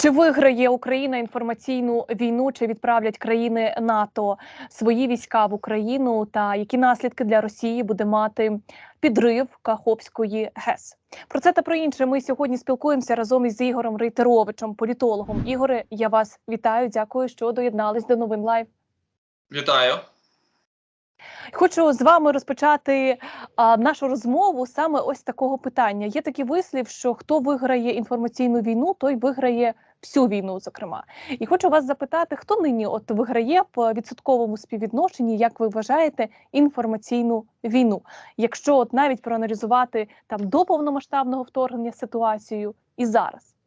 Чи виграє Україна інформаційну війну, чи відправлять країни НАТО свої війська в Україну, та які наслідки для Росії буде мати підрив Каховської ГЕС? Про це та про інше ми сьогодні спілкуємося разом із Ігорем Рейтеровичем, політологом. Ігоре, я вас вітаю. Дякую, що доєднались до новин лайв. Вітаю. Хочу з вами розпочати а, нашу розмову саме ось такого питання. Є такий вислів, що хто виграє інформаційну війну, той виграє всю війну. Зокрема, і хочу вас запитати, хто нині от виграє по відсотковому співвідношенні, як ви вважаєте, інформаційну війну, якщо от навіть проаналізувати там до повномасштабного вторгнення ситуацію і зараз.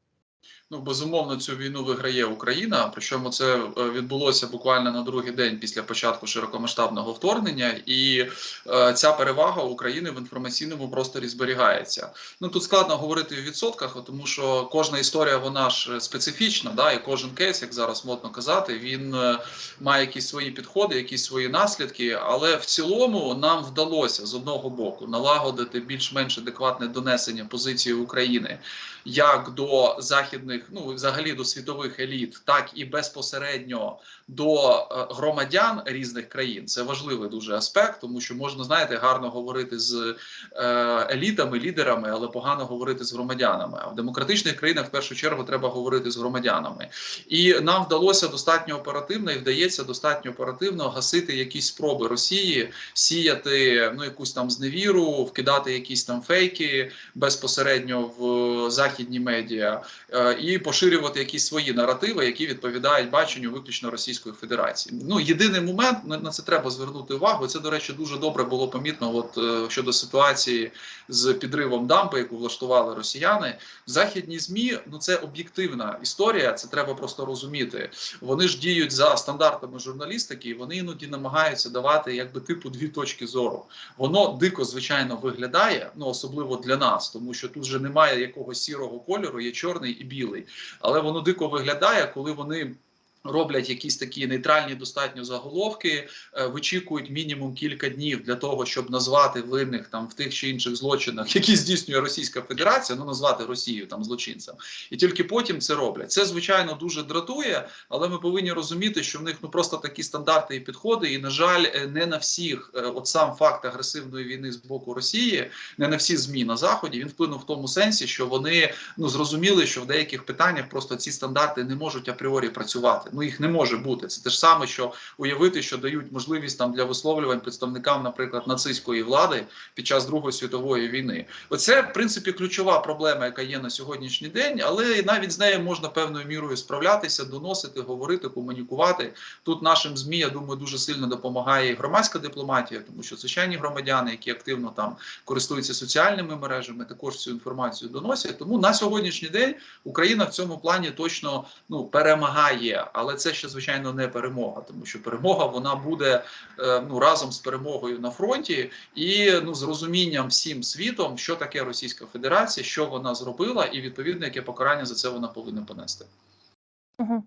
Ну, безумовно, цю війну виграє Україна. Причому це е, відбулося буквально на другий день після початку широкомасштабного вторгнення, і е, ця перевага України в інформаційному просторі зберігається. Ну тут складно говорити в відсотках, тому що кожна історія вона ж специфічна, да, і кожен кейс, як зараз модно казати, він е, має якісь свої підходи, якісь свої наслідки. Але в цілому нам вдалося з одного боку налагодити більш-менш адекватне донесення позиції України як до західних, ну взагалі до світових еліт, так і безпосередньо до е, громадян різних країн. Це важливий дуже аспект, тому що можна знаєте гарно говорити з е, елітами, лідерами, але погано говорити з громадянами. А в демократичних країнах в першу чергу треба говорити з громадянами, і нам вдалося достатньо оперативно і вдається достатньо оперативно гасити якісь спроби Росії сіяти ну якусь там зневіру, вкидати якісь там фейки безпосередньо в західні медіа е, і поширювати якісь свої наративи, які відповідають баченню виключно Російської Федерації. Ну єдиний момент на це треба звернути увагу. Це до речі дуже добре було помітно. От е, щодо ситуації з підривом дампи, яку влаштували росіяни, західні змі ну це об'єктивна історія. Це треба просто розуміти. Вони ж діють за стандартами журналістики, і вони іноді намагаються давати якби типу дві точки зору. Воно дико звичайно виглядає, ну особливо для нас, тому що тут же немає якогось сірого кольору, є чорний і білий, але воно дико виглядає, коли вони. Роблять якісь такі нейтральні достатньо заголовки, е, вичікують мінімум кілька днів для того, щоб назвати винних там в тих чи інших злочинах, які здійснює Російська Федерація, ну назвати Росію там злочинцем, і тільки потім це роблять. Це звичайно дуже дратує, але ми повинні розуміти, що в них ну просто такі стандарти і підходи. І на жаль, е, не на всіх, е, от сам факт агресивної війни з боку Росії, не на всі змі на заході. Він вплинув в тому сенсі, що вони ну зрозуміли, що в деяких питаннях просто ці стандарти не можуть апріорі працювати ну їх не може бути. Це те ж саме, що уявити, що дають можливість там для висловлювань представникам, наприклад, нацистської влади під час Другої світової війни. Оце в принципі ключова проблема, яка є на сьогоднішній день, але навіть з нею можна певною мірою справлятися, доносити, говорити, комунікувати. Тут нашим змі я думаю дуже сильно допомагає і громадська дипломатія, тому що звичайні громадяни, які активно там користуються соціальними мережами, також цю інформацію доносять. Тому на сьогоднішній день Україна в цьому плані точно ну перемагає, але це ще звичайно не перемога, тому що перемога вона буде е, ну разом з перемогою на фронті і ну з розумінням всім світом, що таке Російська Федерація, що вона зробила, і відповідно яке покарання за це вона повинна понести. Угу.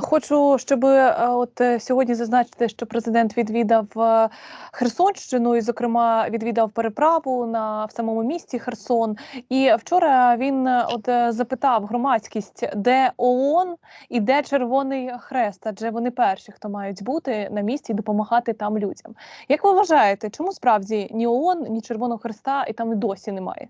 Хочу, щоб е, от е, сьогодні зазначити, що президент відвідав е, Херсонщину і, зокрема, відвідав переправу на в самому місті Херсон. І вчора він от запитав громадськість, де ООН і де Червоний Хрест, адже вони перші, хто мають бути на місці і допомагати там людям. Як ви вважаєте, чому справді ні ООН, ні Червоного Хреста і там і досі немає?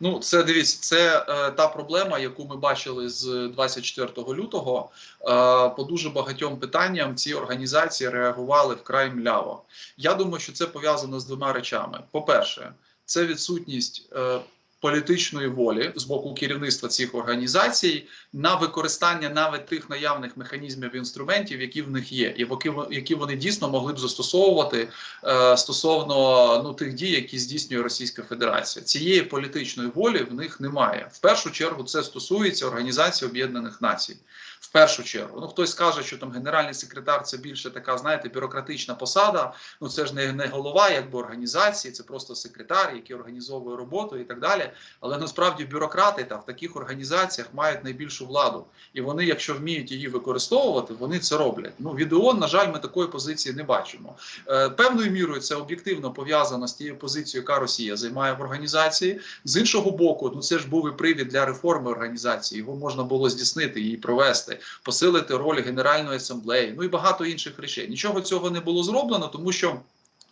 Ну, це дивіться, це е, та проблема, яку ми бачили з 24 лютого. Е, по дуже багатьом питанням ці організації реагували вкрай мляво. Я думаю, що це пов'язано з двома речами: по-перше, це відсутність. Е, політичної волі з боку керівництва цих організацій на використання навіть тих наявних механізмів інструментів, які в них є, і які вони дійсно могли б застосовувати е, стосовно ну тих дій, які здійснює Російська Федерація. Цієї політичної волі в них немає. В першу чергу це стосується Організації Об'єднаних Націй. В першу чергу. Ну хтось скаже, що там генеральний секретар це більше така, знаєте, бюрократична посада. Ну це ж не, не голова, якби організації, це просто секретар, який організовує роботу і так далі. Але насправді бюрократи та в таких організаціях мають найбільшу владу, і вони, якщо вміють її використовувати, вони це роблять. Ну від ООН, на жаль, ми такої позиції не бачимо. Е, певною мірою це об'єктивно пов'язано з тією позицією, яка Росія займає в організації. З іншого боку, ну це ж був і привід для реформи організації. Його можна було здійснити її провести, посилити роль Генеральної асамблеї, ну і багато інших речей. Нічого цього не було зроблено, тому що.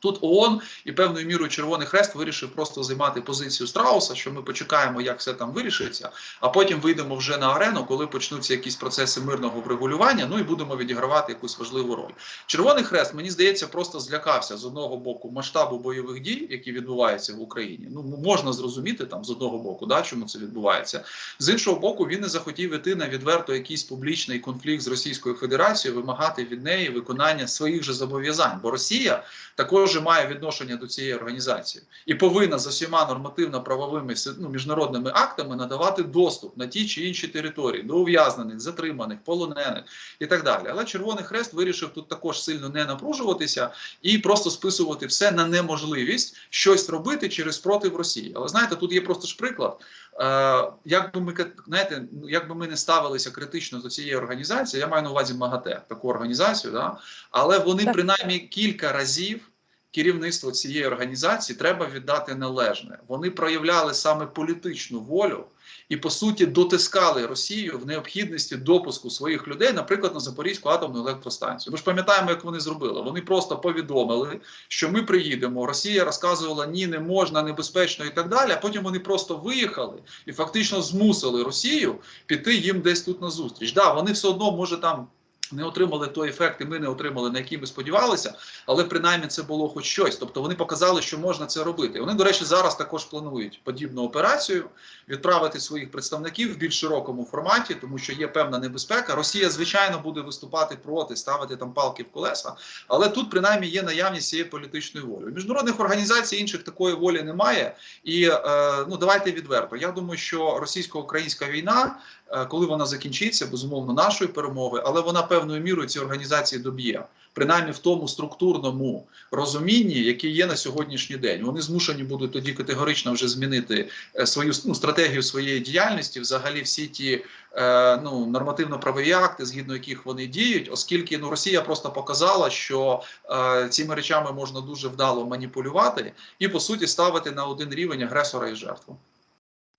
Тут ООН і певною мірою Червоний Хрест вирішив просто займати позицію страуса, що ми почекаємо, як все там вирішиться, а потім вийдемо вже на арену, коли почнуться якісь процеси мирного врегулювання. Ну і будемо відігравати якусь важливу роль. Червоний Хрест, мені здається, просто злякався з одного боку масштабу бойових дій, які відбуваються в Україні. Ну можна зрозуміти там з одного боку, да, чому це відбувається. З іншого боку, він не захотів іти на відверто якийсь публічний конфлікт з Російською Федерацією, вимагати від неї виконання своїх же зобов'язань, бо Росія також має відношення до цієї організації і повинна за всіма нормативно-правовими ну, міжнародними актами надавати доступ на ті чи інші території до ув'язнених, затриманих, полонених і так далі. Але Червоний Хрест вирішив тут також сильно не напружуватися і просто списувати все на неможливість щось робити через спротив Росії. Але знаєте, тут є просто ж приклад. Е, як би ми знаєте, як би ми не ставилися критично до цієї організації, я маю на увазі МАГАТЕ, таку організацію, да? але вони Так. принаймні кілька разів керівництво цієї організації треба віддати належне. Вони проявляли саме політичну волю і по суті дотискали Росію в необхідності допуску своїх людей, наприклад, на Запорізьку атомну електростанцію. Ми ж пам'ятаємо, як вони зробили. Вони просто повідомили, що ми приїдемо. Росія розказувала ні, не можна, небезпечно і так далі. А потім вони просто виїхали і фактично змусили Росію піти їм десь тут на зустріч. Да, вони все одно може там. Не отримали той ефект, і ми не отримали, на який ми сподівалися, але принаймні це було хоч щось. Тобто вони показали, що можна це робити. Вони, до речі, зараз також планують подібну операцію відправити своїх представників в більш широкому форматі, тому що є певна небезпека. Росія, звичайно, буде виступати проти, ставити там палки в колеса. Але тут принаймні є наявність цієї політичної волі. У міжнародних організацій інших такої волі немає. І е, ну давайте відверто. Я думаю, що російсько-українська війна, коли вона закінчиться, безумовно, нашою перемогою, але вона певною мірою ці організації доб'є. Принаймні в тому структурному розумінні, яке є на сьогоднішній день, вони змушені будуть тоді категорично вже змінити е, свою ну, стратегію своєї діяльності, взагалі всі ті е, ну нормативно-правові акти, згідно яких вони діють, оскільки ну Росія просто показала, що е, цими речами можна дуже вдало маніпулювати і по суті ставити на один рівень агресора і жертву.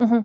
Угу.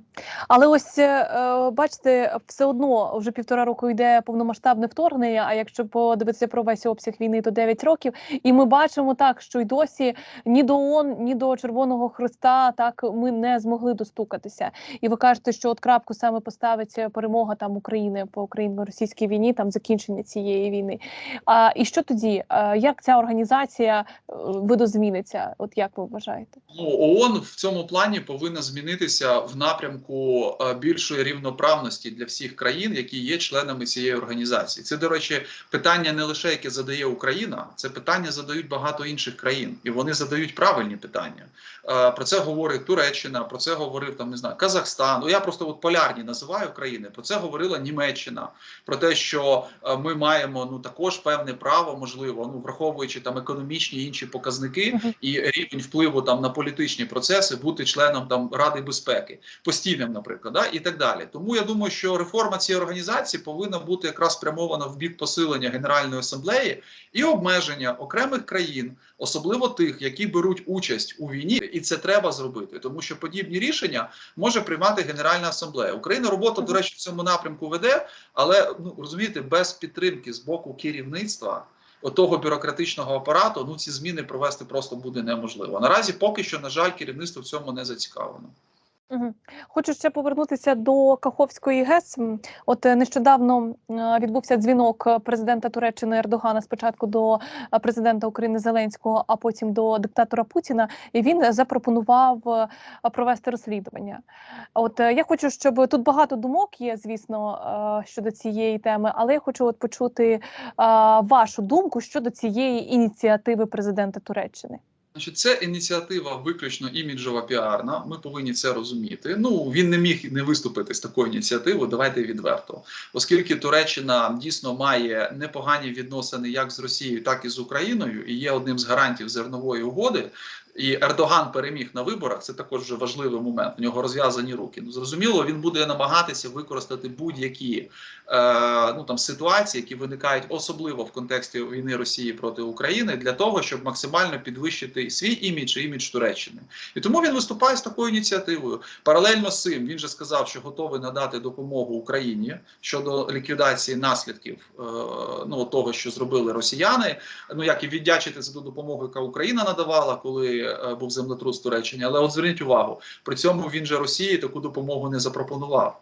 Але ось е, бачите, все одно вже півтора року йде повномасштабне вторгнення. А якщо подивитися про весь обсяг війни, то 9 років. І ми бачимо так, що й досі ні до ООН, ні до Червоного Христа так ми не змогли достукатися. І ви кажете, що от крапку саме поставить перемога там України по україно-російській війні, там закінчення цієї війни. А і що тоді? А, як ця організація е, видозміниться? От як ви вважаєте? Ну, ООН в цьому плані повинна змінитися в напрямку е, більшої рівноправності для всіх країн, які є членами цієї організації. Це, до речі, питання не лише яке задає Україна, це питання задають багато інших країн, і вони задають правильні питання. Е, Про це говорить Туреччина, про це говорив там не знаю Казахстан. Ну я просто от полярні називаю країни. Про це говорила Німеччина, про те, що е, ми маємо ну також певне право, можливо, ну враховуючи там економічні інші показники і рівень впливу там на політичні процеси, бути членом там Ради безпеки, постійним, наприклад, да, і так далі. Тому я думаю, що реформа цієї організації повинна бути якраз спрямована в бік посилення Генеральної асамблеї і обмеження окремих країн, особливо тих, які беруть участь у війні, і це треба зробити, тому що подібні рішення може приймати Генеральна асамблея. Україна роботу, до речі, в цьому напрямку веде, але ну розумієте, без підтримки з боку керівництва. Отого бюрократичного апарату ну ці зміни провести просто буде неможливо. Наразі поки що, на жаль, керівництво в цьому не зацікавлено. Хочу ще повернутися до Каховської ГЕС. От е, нещодавно е, відбувся дзвінок е, президента Туреччини Ердогана спочатку до президента України Зеленського, а потім до диктатора Путіна. І він запропонував провести розслідування. От я хочу, щоб тут багато думок є, звісно, щодо цієї теми, але я хочу от почути вашу думку щодо цієї ініціативи президента Туреччини. Значить, це ініціатива виключно іміджова піарна. Ми повинні це розуміти. Ну він не міг не виступити з такою ініціативою. Давайте відверто, оскільки Туреччина дійсно має непогані відносини як з Росією, так і з Україною, і є одним з гарантів зернової угоди. І Ердоган переміг на виборах. Це також вже важливий момент. У нього розв'язані руки. Ну зрозуміло, він буде намагатися використати будь-які е, ну там ситуації, які виникають особливо в контексті війни Росії проти України, для того, щоб максимально підвищити свій імідж і імідж Туреччини. І тому він виступає з такою ініціативою. Паралельно з цим він же сказав, що готовий надати допомогу Україні щодо ліквідації наслідків е, ну того, що зробили росіяни. Ну як і віддячити за ту допомогу, яка Україна надавала, коли е, був землетрус в Туреччині. Але от зверніть увагу, при цьому він же Росії таку допомогу не запропонував.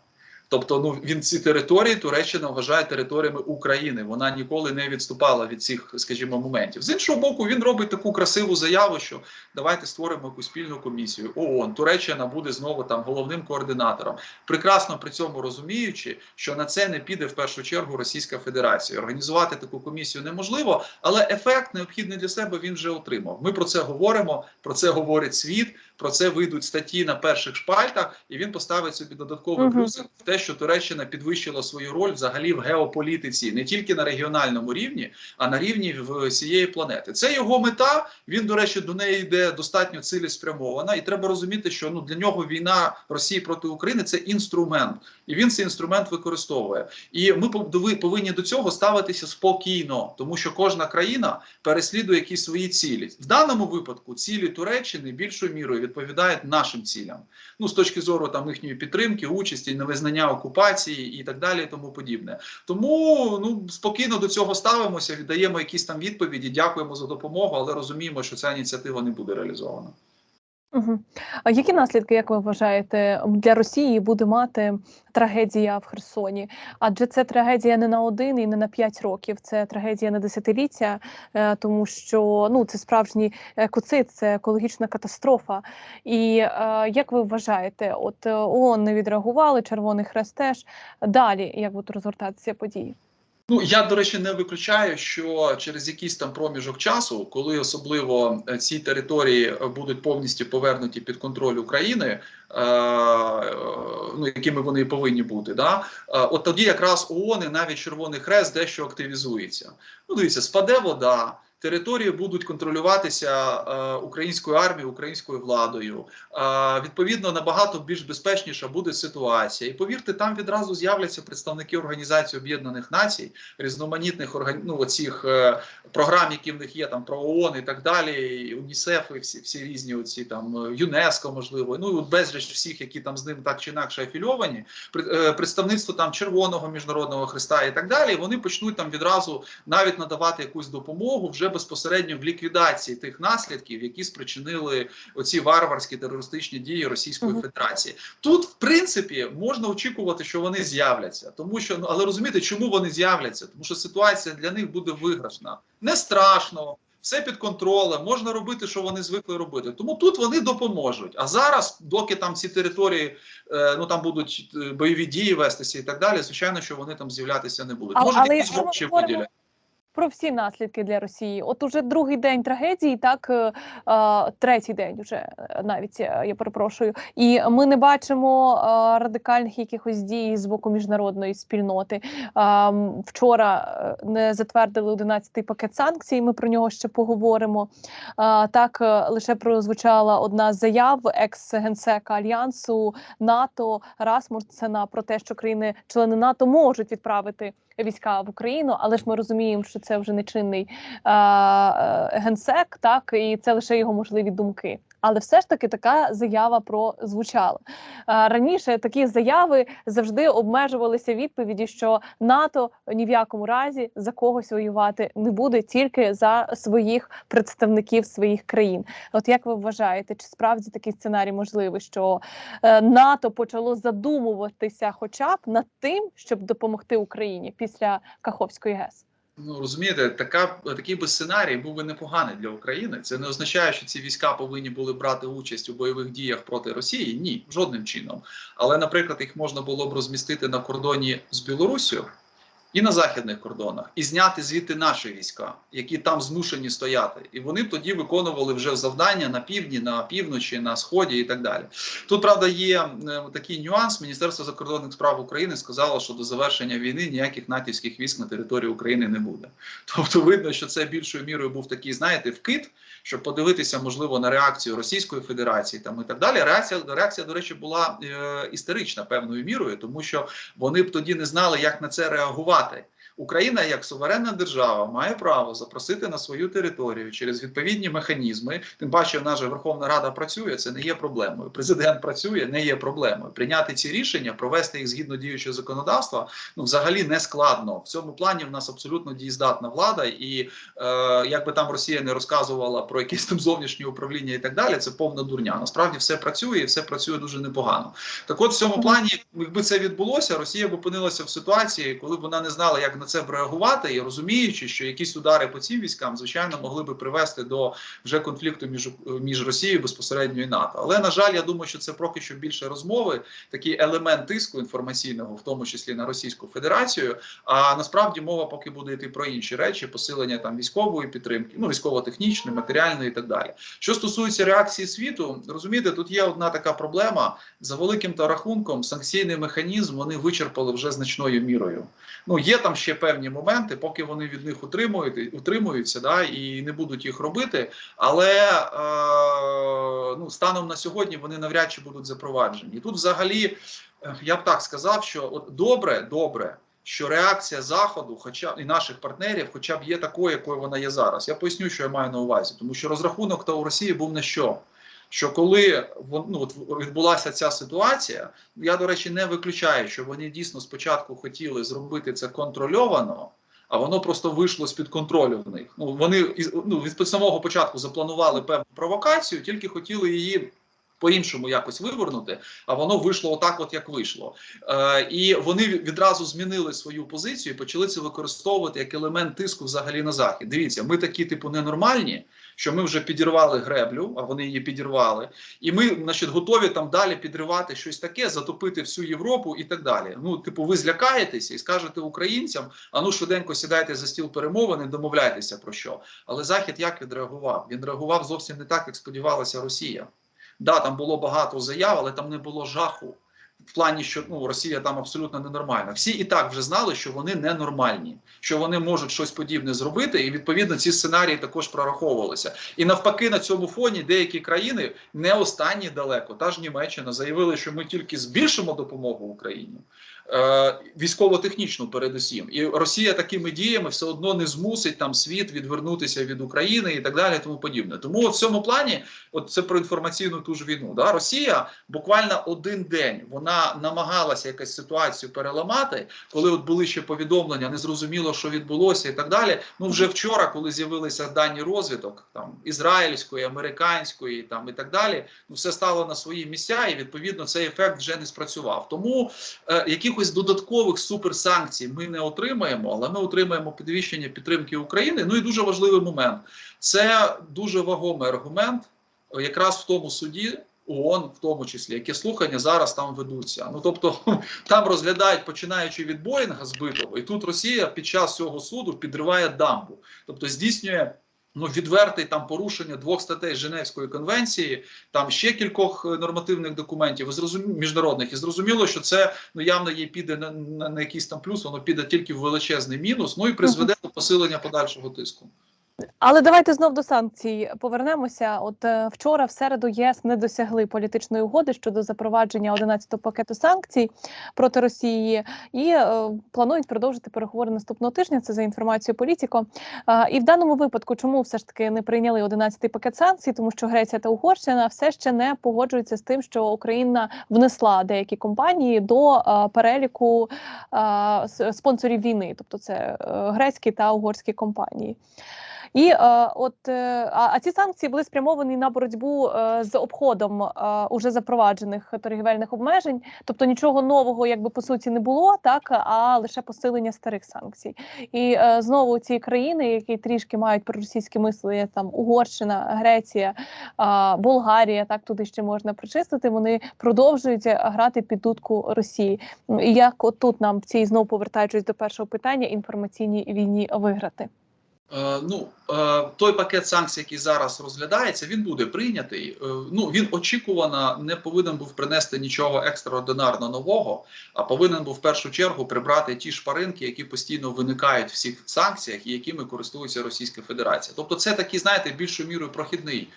Тобто, ну він ці території Туреччина вважає територіями України. Вона ніколи не відступала від цих, скажімо, моментів. З іншого боку, він робить таку красиву заяву, що давайте створимо якусь спільну комісію. ООН, Туреччина буде знову там головним координатором, прекрасно при цьому розуміючи, що на це не піде в першу чергу Російська Федерація. Організувати таку комісію неможливо, але ефект необхідний для себе він вже отримав. Ми про це говоримо, про це говорить світ. Про це вийдуть статті на перших шпальтах, і він поставить собі додатковий плюс в те, що Туреччина підвищила свою роль взагалі в геополітиці не тільки на регіональному рівні, а на рівні всієї планети. Це його мета. Він, до речі, до неї йде достатньо цілеспрямована, і треба розуміти, що ну для нього війна Росії проти України це інструмент, і він цей інструмент використовує. І ми пов- повинні до цього ставитися спокійно, тому що кожна країна переслідує якісь свої цілі. В даному випадку цілі Туреччини більшою мірою відповідають нашим цілям. Ну з точки зору там їхньої підтримки, участі, невизнання окупації і так далі, і тому подібне. Тому ну спокійно до цього ставимося, віддаємо якісь там відповіді, дякуємо за допомогу, але розуміємо, що ця ініціатива не буде реалізована. Угу. А які наслідки, як ви вважаєте, для Росії буде мати трагедія в Херсоні? Адже це трагедія не на один і не на п'ять років, це трагедія на десятиліття, е, тому що ну це справжній екоцид, це екологічна катастрофа. І е, як ви вважаєте, от е, ООН не відреагували, Червоний Хрест теж далі, як будуть розгортатися події? Ну я до речі не виключаю, що через якийсь там проміжок часу, коли особливо е, ці території е, будуть повністю повернуті під контроль України, е, ну якими вони повинні бути, да от тоді якраз ООН і навіть Червоний Хрест дещо активізується. Ну дивіться, спаде вода. Території будуть контролюватися е, українською армією, українською владою. Е, відповідно, набагато більш безпечніша буде ситуація. І повірте, там відразу з'являться представники Організації Об'єднаних Націй, різноманітних орган... ну, оцих е, програм, які в них є там про ООН і так далі, і УНІСЕФ, і всі, всі різні оці там ЮНЕСКО, можливо, ну і безліч всіх, які там з ним так чи інакше афільовані, е, представництво там Червоного міжнародного хреста і так далі. Вони почнуть там відразу навіть надавати якусь допомогу вже безпосередньо в ліквідації тих наслідків, які спричинили оці варварські терористичні дії Російської. Федерації. Тут, в принципі, можна очікувати, що вони з'являться, тому що ну але розумієте, чому вони з'являться? Тому що ситуація для них буде виграшна, не страшно. Все під контролем, можна робити, що вони звикли робити. Тому тут вони допоможуть. А зараз, доки там ці території, е, ну там будуть е, бойові дії вестися і так далі, звичайно, що вони там з'являтися не будуть. Може, якісь гроші виділять. Про всі наслідки для Росії. От уже другий день трагедії, так е, третій день вже е, навіть е, я перепрошую. І ми не бачимо радикальних якихось дій з боку міжнародної спільноти. Вчора не затвердили 11-й пакет санкцій. Ми про нього ще поговоримо. Так лише прозвучала одна з заяв екс-генсека альянсу НАТО Расмусена про те, що країни-члени НАТО можуть відправити війська в Україну, але ж ми розуміємо, що це вже не чинний е, е, генсек, так і це лише його можливі думки. Але все ж таки така заява прозвучала. Е, раніше такі заяви завжди обмежувалися відповіді, що НАТО ні в якому разі за когось воювати не буде тільки за своїх представників своїх країн. От як ви вважаєте, чи справді такий сценарій можливий, що е, НАТО почало задумуватися, хоча б над тим, щоб допомогти Україні після Каховської ГЕС? Ну розумієте, така такий би сценарій був би непоганий для України. Це не означає, що ці війська повинні були брати участь у бойових діях проти Росії. Ні, жодним чином. Але, наприклад, їх можна було б розмістити на кордоні з Білоруссю. І на західних кордонах, і зняти звідти наші війська, які там змушені стояти, і вони тоді виконували вже завдання на півдні, на півночі, на сході і так далі. Тут правда є е, такий нюанс. Міністерство закордонних справ України сказало, що до завершення війни ніяких натівських військ на території України не буде. Тобто, видно, що це більшою мірою був такий, знаєте, вкид, щоб подивитися, можливо, на реакцію Російської Федерації там і так далі. Реакція реакція, до речі, була е, істерична певною мірою, тому що вони б тоді не знали, як на це реагувати. usate Україна, як суверенна держава, має право запросити на свою територію через відповідні механізми. Тим паче, в нас же Верховна Рада працює, це не є проблемою. Президент працює, не є проблемою. Прийняти ці рішення, провести їх згідно діючого законодавства, ну взагалі не складно. В цьому плані в нас абсолютно дієздатна влада, і е, як би там Росія не розказувала про якесь там зовнішнє управління і так далі, це повна дурня. Насправді все працює і все працює дуже непогано. Так, от в цьому плані, якби це відбулося, Росія б опинилася в ситуації, коли б вона не знала, як на це б реагувати, і розуміючи, що якісь удари по цим військам, звичайно, могли би привести до вже конфлікту між між Росією безпосередньо і НАТО. Але на жаль, я думаю, що це поки що більше розмови, такий елемент тиску інформаційного, в тому числі на Російську Федерацію. А насправді мова поки буде йти про інші речі, посилення там військової підтримки, ну військово-технічної, матеріальної і так далі. Що стосується реакції світу, розумієте, тут є одна така проблема за великим та рахунком. Санкційний механізм вони вичерпали вже значною мірою. Ну є там ще певні моменти, поки вони від них утримують, утримуються, да і не будуть їх робити. Але е, ну станом на сьогодні вони навряд чи будуть запроваджені. Тут, взагалі, е, я б так сказав, що от добре, добре. Що реакція заходу, хоча і наших партнерів, хоча б є такою, якою вона є зараз. Я поясню, що я маю на увазі, тому що розрахунок та у Росії був на що? Що коли ну, от відбулася ця ситуація, я до речі не виключаю, що вони дійсно спочатку хотіли зробити це контрольовано, а воно просто вийшло з під контролю в них. Ну вони ну, від самого початку запланували певну провокацію, тільки хотіли її по-іншому якось вивернути, а воно вийшло отак, от як вийшло. Е, І вони відразу змінили свою позицію і почали це використовувати як елемент тиску взагалі на захід. Дивіться, ми такі, типу, ненормальні, що ми вже підірвали греблю, а вони її підірвали, і ми, значить, готові там далі підривати щось таке, затопити всю Європу і так далі. Ну, типу, ви злякаєтеся і скажете українцям: а ну швиденько сідайте за стіл перемовин і домовляйтеся про що. Але Захід як відреагував? Він реагував зовсім не так, як сподівалася Росія. Да, там було багато заяв, але там не було жаху. В плані, що ну Росія там абсолютно ненормальна. Всі і так вже знали, що вони ненормальні, що вони можуть щось подібне зробити, і відповідно ці сценарії також прораховувалися. І навпаки, на цьому фоні деякі країни не останні далеко, та ж Німеччина заявили, що ми тільки збільшимо допомогу Україні. Е, військово-технічну, передусім, і Росія такими діями все одно не змусить там світ відвернутися від України і так далі. Тому подібне. Тому в цьому плані, от це про інформаційну ту ж війну. Да? Росія буквально один день вона намагалася якась ситуацію переламати, коли от були ще повідомлення, не зрозуміло, що відбулося, і так далі. Ну вже вчора, коли з'явилися дані розвиток там ізраїльської, американської, там і так далі, ну все стало на свої місця, і відповідно цей ефект вже не спрацював. Тому е, якихось додаткових суперсанкцій ми не отримаємо, але ми отримаємо підвищення підтримки України. Ну і дуже важливий момент. Це дуже вагомий аргумент, якраз в тому суді. ООН, в тому числі, які слухання зараз там ведуться. Ну тобто там розглядають починаючи від Боїнга збитого, і тут Росія під час цього суду підриває дамбу, тобто здійснює ну відвертий там порушення двох статей Женевської конвенції, там ще кількох е, нормативних документів міжнародних, і зрозуміло, що це ну явно є піде на, на, на якийсь там плюс, воно піде тільки в величезний мінус. Ну і призведе до посилення подальшого тиску. Але давайте знов до санкцій повернемося. От е, вчора, в середу, ЄС не досягли політичної угоди щодо запровадження 11-го пакету санкцій проти Росії і е, планують продовжити переговори наступного тижня. Це за інформацією політико. Е, і в даному випадку, чому все ж таки не прийняли 11-й пакет санкцій, тому що Греція та Угорщина все ще не погоджуються з тим, що Україна внесла деякі компанії до е, переліку е, спонсорів війни, тобто це е, грецькі та угорські компанії. І е, от е, а, ці санкції були спрямовані на боротьбу е, з обходом уже запроваджених торгівельних обмежень, тобто нічого нового, якби по суті, не було, так а лише посилення старих санкцій. І знову ці країни, які трішки мають проросійське мислення, там Угорщина, Греція, Болгарія, так туди ще можна причистити. Вони продовжують грати під дудку Росії. І як от тут нам в цій знову повертаючись до першого питання, інформаційній війні виграти? Е, Ну, е, той пакет санкцій, який зараз розглядається, він буде прийнятий. Е, Ну він очікувано не повинен був принести нічого екстраординарно нового, а повинен був в першу чергу прибрати ті шпаринки, які постійно виникають в всіх санкціях і якими користується Російська Федерація. Тобто, це такий, знаєте, більшою мірою прохідний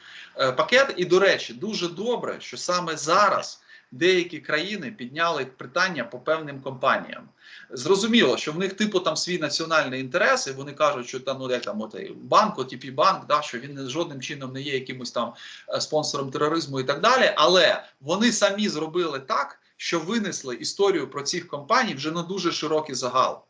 пакет. І до речі, дуже добре, що саме зараз. Деякі країни підняли питання по певним компаніям. Зрозуміло, що в них типу там свій національний інтерес, і вони кажуть, що там ну як там от, банк, отіпі банк, да, що він жодним чином не є якимось там е, спонсором тероризму і так далі. Але вони самі зробили так, що винесли історію про цих компаній вже на дуже широкий загал.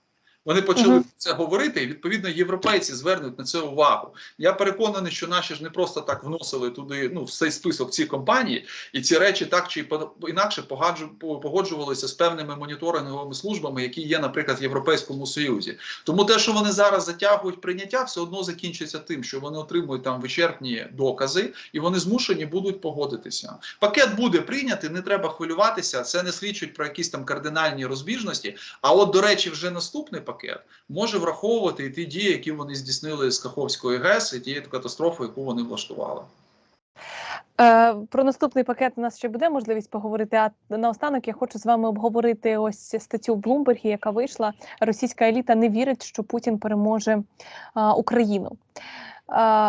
Вони почали про це говорити, і відповідно європейці звернуть на це увагу. Я переконаний, що наші ж не просто так вносили туди ну в цей список ці компанії, і ці речі так чи інакше погоджувалися з певними моніторинговими службами, які є, наприклад, в Європейському Союзі. Тому те, що вони зараз затягують прийняття, все одно закінчиться тим, що вони отримують там вичерпні докази, і вони змушені будуть погодитися. Пакет буде прийнятий, не треба хвилюватися. Це не свідчить про якісь там кардинальні розбіжності. А от, до речі, вже наступний пакет може враховувати і ті дії, які вони здійснили з Каховської ГЕС, і тієї катастрофи, яку вони влаштували. Е, про наступний пакет у нас ще буде можливість поговорити. А наостанок я хочу з вами обговорити ось статтю в Блумбергі, яка вийшла. Російська еліта не вірить, що Путін переможе Україну.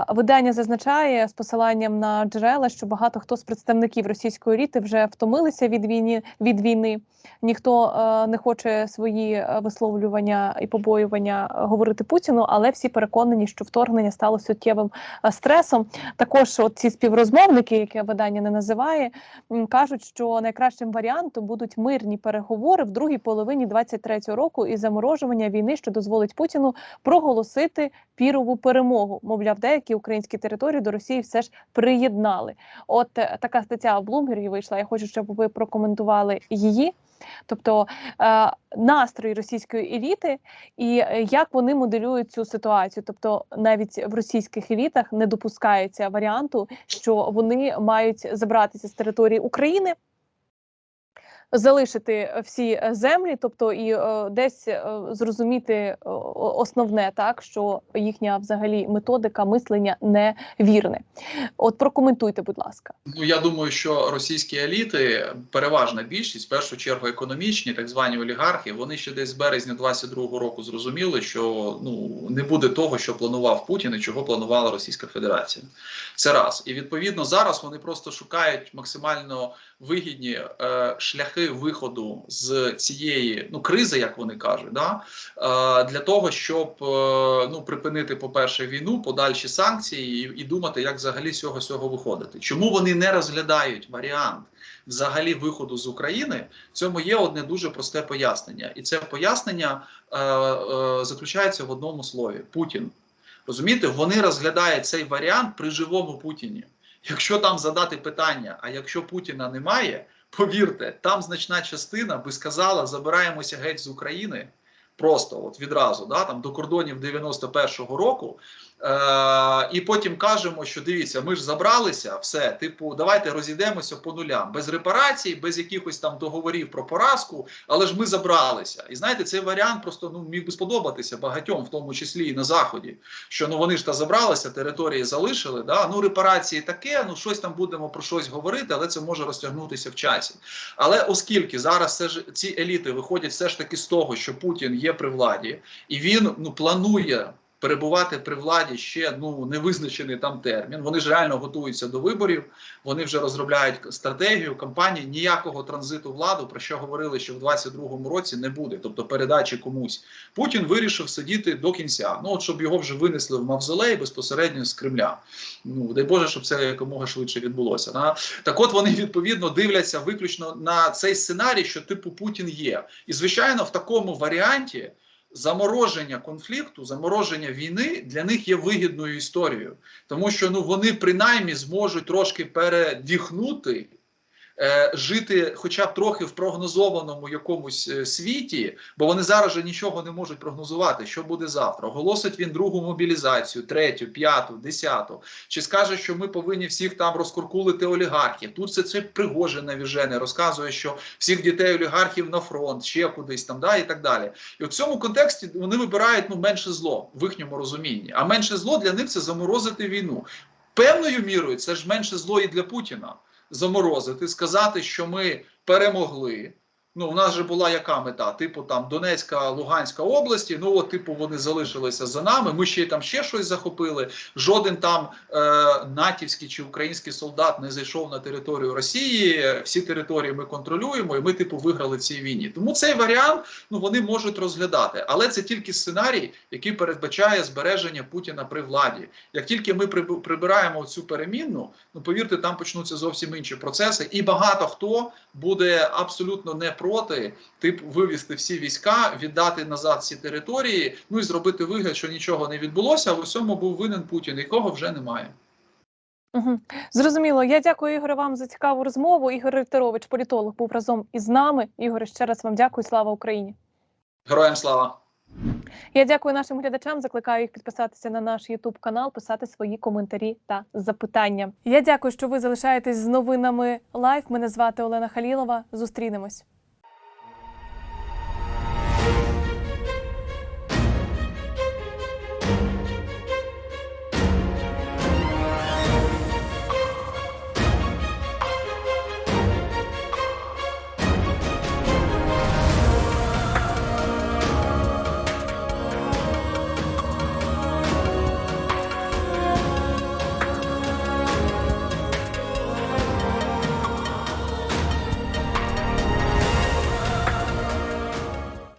Видання зазначає з посиланням на джерела, що багато хто з представників російської еліти вже втомилися від війни від війни. Ніхто е, не хоче свої е, висловлювання і побоювання говорити Путіну, але всі переконані, що вторгнення стало суттєвим е, стресом. Також ці співрозмовники, яке видання не називає, кажуть, що найкращим варіантом будуть мирні переговори в другій половині 23-го року і заморожування війни, що дозволить Путіну проголосити пірову перемогу. Мовляв, деякі українські території до Росії все ж приєднали. От е, така стаття в Блумбергі вийшла. Я хочу, щоб ви прокоментували її. Тобто е, настрої російської еліти і е, як вони моделюють цю ситуацію. Тобто навіть в російських елітах не допускається варіанту, що вони мають забратися з території України. Залишити всі е, землі, тобто і е, десь е, зрозуміти е, основне, так що їхня взагалі методика мислення не вірне. От прокоментуйте, будь ласка. Ну я думаю, що російські еліти, переважна більшість, в першу чергу економічні, так звані олігархи, вони ще десь з березня 22-го року зрозуміли, що ну не буде того, що планував Путін і чого планувала Російська Федерація. Це раз. І відповідно зараз вони просто шукають максимально вигідні е, шляхи виходу з цієї ну кризи, як вони кажуть, да е, для того, щоб е, ну припинити, по-перше, війну, подальші санкції і, і думати, як взагалі з цього всього виходити. Чому вони не розглядають варіант взагалі виходу з України? В цьому є одне дуже просте пояснення, і це пояснення е, е, заключається в одному слові: Путін. Розумієте, вони розглядають цей варіант при живому Путіні. Якщо там задати питання, а якщо Путіна немає, повірте, там значна частина би сказала, забираємося геть з України. Просто от відразу, да, там до кордонів 91-го року, е- і потім кажемо, що дивіться, ми ж забралися, все, типу, давайте розійдемося по нулям, без репарацій, без якихось там договорів про поразку, але ж ми забралися. І знаєте, цей варіант просто ну міг би сподобатися багатьом, в тому числі і на заході. Що ну вони ж та забралися, території залишили. Да? Ну репарації таке, ну щось там будемо про щось говорити, але це може розтягнутися в часі. Але оскільки зараз все ж ці еліти виходять все ж таки з того, що Путін є при владі, і він ну планує. Перебувати при владі ще ну невизначений там термін. Вони ж реально готуються до виборів. Вони вже розробляють стратегію кампанії. Ніякого транзиту владу, про що говорили, що в 22-му році не буде, тобто передачі комусь. Путін вирішив сидіти до кінця. Ну от щоб його вже винесли в мавзолей безпосередньо з Кремля. Ну дай Боже, щоб це якомога швидше відбулося. Да? Так, от вони відповідно дивляться виключно на цей сценарій, що типу Путін є, і звичайно, в такому варіанті замороження конфлікту, замороження війни для них є вигідною історією, тому що ну вони принаймні зможуть трошки передіхнути. Е, Жити, хоча б трохи в прогнозованому якомусь е, світі, бо вони зараз же нічого не можуть прогнозувати, що буде завтра. Оголосить він другу мобілізацію, третю, п'яту, десяту. Чи скаже, що ми повинні всіх там розкуркулити олігархів? Тут це це Пригожин навіжене, розказує, що всіх дітей олігархів на фронт, ще кудись там, да, і так далі. І в цьому контексті вони вибирають ну менше зло в їхньому розумінні. А менше зло для них це заморозити війну. Певною мірою це ж менше зло і для Путіна заморозити, сказати, що ми перемогли. Ну, у нас же була яка мета? Типу там Донецька, Луганська області. Ну от, типу, вони залишилися за нами. Ми ще там ще щось захопили. Жоден там е, натівський чи український солдат не зайшов на територію Росії. Всі території ми контролюємо, і ми, типу, виграли в цій війні. Тому цей варіант ну вони можуть розглядати, але це тільки сценарій, який передбачає збереження Путіна при владі. Як тільки ми прибираємо цю перемінну, ну повірте, там почнуться зовсім інші процеси, і багато хто буде абсолютно не проти тип вивести всі війська, віддати назад ці території, ну і зробити вигляд, що нічого не відбулося. А в усьому був винен Путін, якого вже немає. Угу. Зрозуміло. Я дякую Ігоре вам за цікаву розмову. Ігор Рихтерович, політолог, був разом із нами. Ігоре, ще раз вам дякую. Слава Україні. Героям слава! Я дякую нашим глядачам. Закликаю їх підписатися на наш Ютуб канал, писати свої коментарі та запитання. Я дякую, що ви залишаєтесь з новинами лайв. Мене звати Олена Халілова. Зустрінемось.